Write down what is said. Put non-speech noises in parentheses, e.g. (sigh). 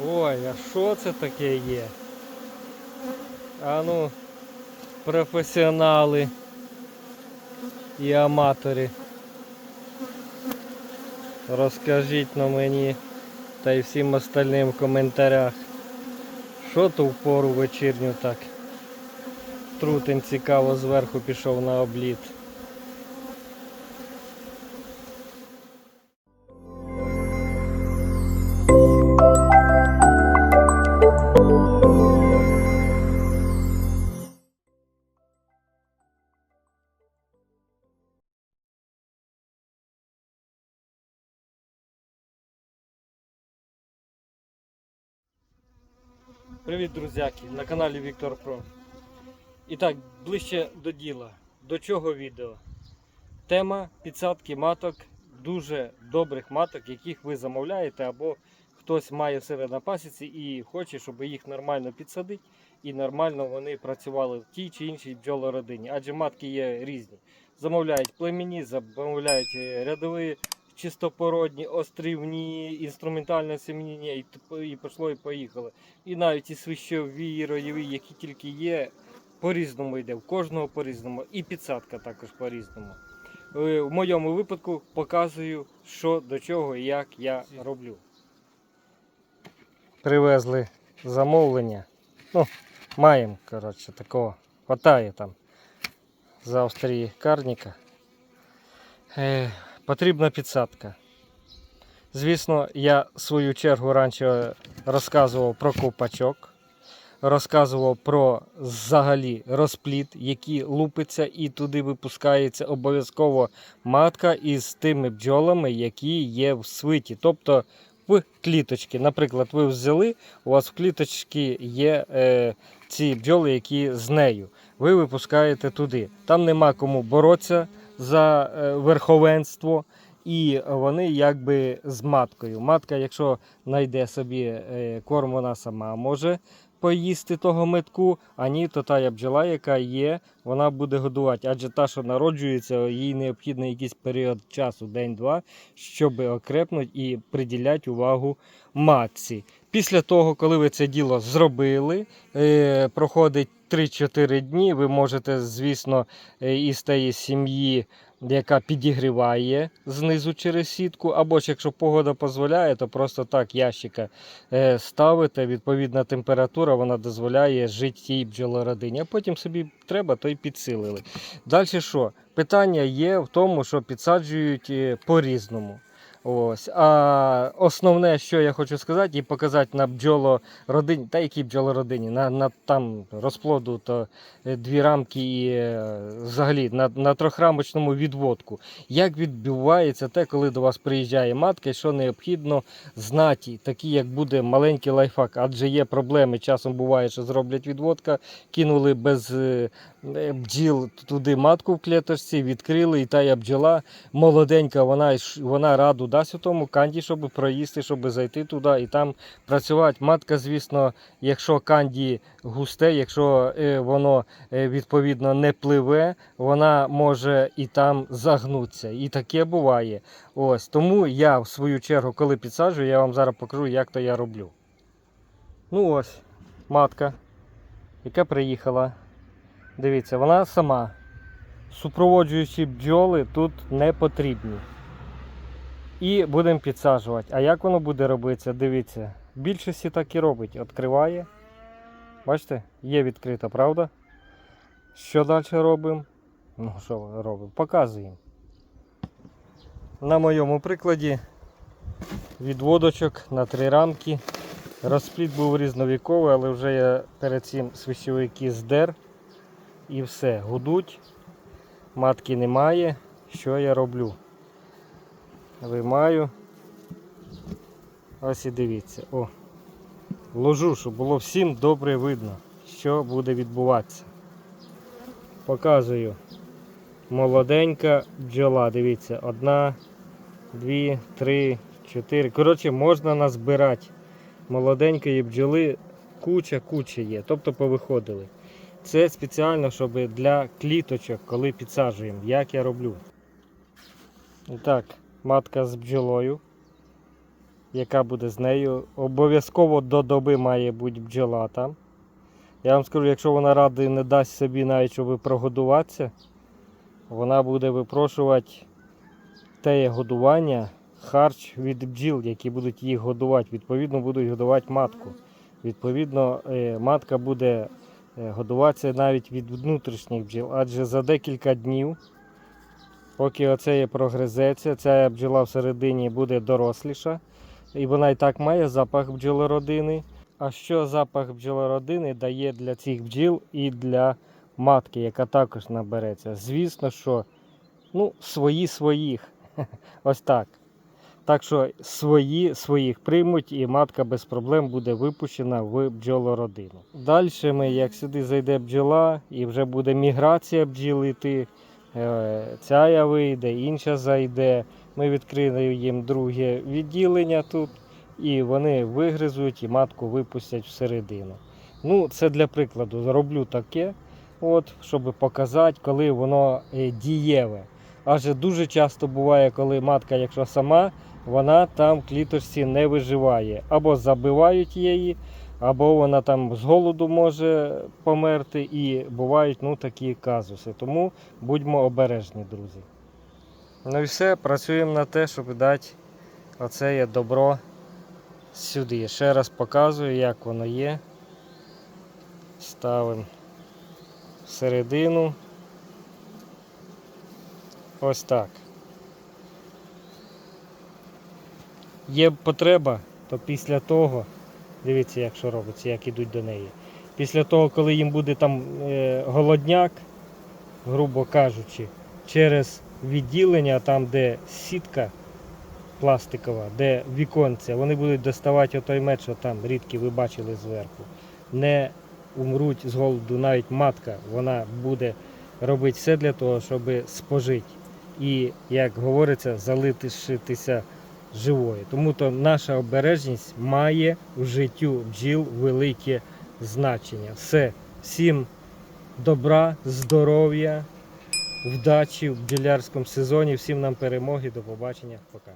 Ой, а що це таке є? А ну, професіонали і аматори. Розкажіть на мені та й всім остальним в коментарях. Що то в пору вечірню так? Трутень цікаво зверху пішов на обліт. Привіт, друзяки! На каналі Віктор Про. І так, ближче до діла. До чого відео? Тема підсадки маток, дуже добрих маток, яких ви замовляєте, або хтось має себе на пасіці і хоче, щоб їх нормально підсадити і нормально вони працювали в тій чи іншій бджолородині. Адже матки є різні. Замовляють племінні, замовляють е, рядові, чистопородні, острівні, інструментальне семініння, і, і пішло, і поїхало. І навіть і свищові, ройові, які тільки є, по-різному йде, в кожного по-різному. І підсадка також по-різному. Е, В моєму випадку показую, що до чого і як я роблю. Привезли замовлення. Ну, маємо, коротше, такого. Хватає там з Австрії карніка. Потрібна підсадка. Звісно, я свою чергу раніше розказував про ковпачок, розказував про взагалі розпліт, який лупиться і туди випускається обов'язково матка із тими бджолами, які є в свиті. Тобто в кліточки. Наприклад, ви взяли, у вас в кліточці є е, ці бджоли, які з нею. Ви випускаєте туди. Там нема кому боротися за е, верховенство. І вони якби з маткою. Матка, якщо знайде собі е, корм, вона сама може поїсти того метку, а ні, то та бджола, яка є, вона буде годувати. Адже та, що народжується, їй необхідно якийсь період часу, день-два, щоб окрепнути і приділяти увагу матці. Після того, коли ви це діло зробили, е, проходить 3-4 дні, ви можете, звісно, е, із тієї сім'ї яка підігріває знизу через сітку, або ж якщо погода дозволяє, то просто так ящика е, ставите. Відповідна температура вона дозволяє жити тій бджолородині. А потім собі треба, то й підсилили. Далі що? Питання є в тому, що підсаджують е, по-різному. Ось. А основне, що я хочу сказати, і показати на бджолородині, та які бджолородині, на, на там розплоду, то е, дві рамки і е, взагалі на, на трьохрамочному відводку. Як відбувається те, коли до вас приїжджає матка, і що необхідно знати, такі як буде маленький лайфхак, адже є проблеми. Часом буває, що зроблять відводка, кинули без е, бджіл туди матку в клеточці, відкрили, і та я бджола молоденька, вона, вона раду дасть у тому канді, щоб проїсти, щоб зайти туди і там працювати. Матка, звісно, якщо канді густе, якщо е, воно е, відповідно не пливе, вона може і там загнутися. І таке буває. Ось тому я в свою чергу, коли підсаджую, я вам зараз покажу, як то я роблю. Ну ось, матка, яка приїхала. Дивіться, вона сама. Супроводжуючі бджоли тут не потрібні. І будемо підсаджувати. А як воно буде робитися? Дивіться. Більшості так і робить. Відкриває. Бачите, є відкрита, правда? Що далі робимо? Ну, що робимо? Показуємо. На моєму прикладі відводочок на три рамки. Розпліт був різновіковий, але вже я перед цим свищовики здер. І все, гудуть. Матки немає. Що я роблю? Виймаю. Ось і дивіться. О. Ложу, щоб було всім добре видно, що буде відбуватися. Показую. Молоденька бджола. Дивіться, одна, дві, три, чотири. Коротше, можна назбирати. Молоденької бджоли куча-куча є. Тобто повиходили. Це спеціально, щоб для кліточок, коли підсаджуємо, як я роблю. І так, матка з бджолою. яка буде з нею. Обов'язково до доби має бути бджола там. Я вам скажу, якщо вона ради не дасть собі навіть, щоб прогодуватися, вона буде випрошувати те годування, харч від бджіл, які будуть їх годувати. Відповідно, будуть годувати матку. Відповідно, е, матка буде е, годуватися навіть від внутрішніх бджіл, адже за декілька днів, поки оце прогризеться, ця бджола всередині буде доросліша, і вона і так має запах бджолородини. А що запах бджолородини дає для цих бджіл і для матки, яка також набереться? Звісно, що ну, свої своїх. (laughs) Ось так. Так що свої своїх приймуть, і матка без проблем буде випущена в бджолородину. Далі ми, як сюди зайде бджола, і вже буде міграція бджіл йти, е, ця вийде, інша зайде. Ми відкриємо їм друге відділення тут, і вони вигризуть і матку випустять всередину. Ну, це для прикладу. Зроблю таке, от, щоб показати, коли воно е, дієве. Адже дуже часто буває, коли матка, якщо сама, вона там в кліточці не виживає. Або забивають її, або вона там з голоду може померти. І бувають ну, такі казуси. Тому будьмо обережні, друзі. Ну і все, працюємо на те, щоб дати оце є добро сюди. Ще раз показую, як воно є. Ставимо всередину. Ось так. Є потреба, то після того, дивіться, як що робиться, як ідуть до неї. Після того, коли їм буде там е, голодняк, грубо кажучи, через відділення, там, де сітка пластикова, де віконце, вони будуть доставати отой меч, що там рідкі ви бачили зверху. Не умруть з голоду навіть матка, вона буде робити все для того, щоб спожити. І, як говориться, залишитися живою. Тому то наша обережність має в життю бджіл велике значення. Все, всім добра, здоров'я, вдачі в бджолярському сезоні, всім нам перемоги, до побачення, пока.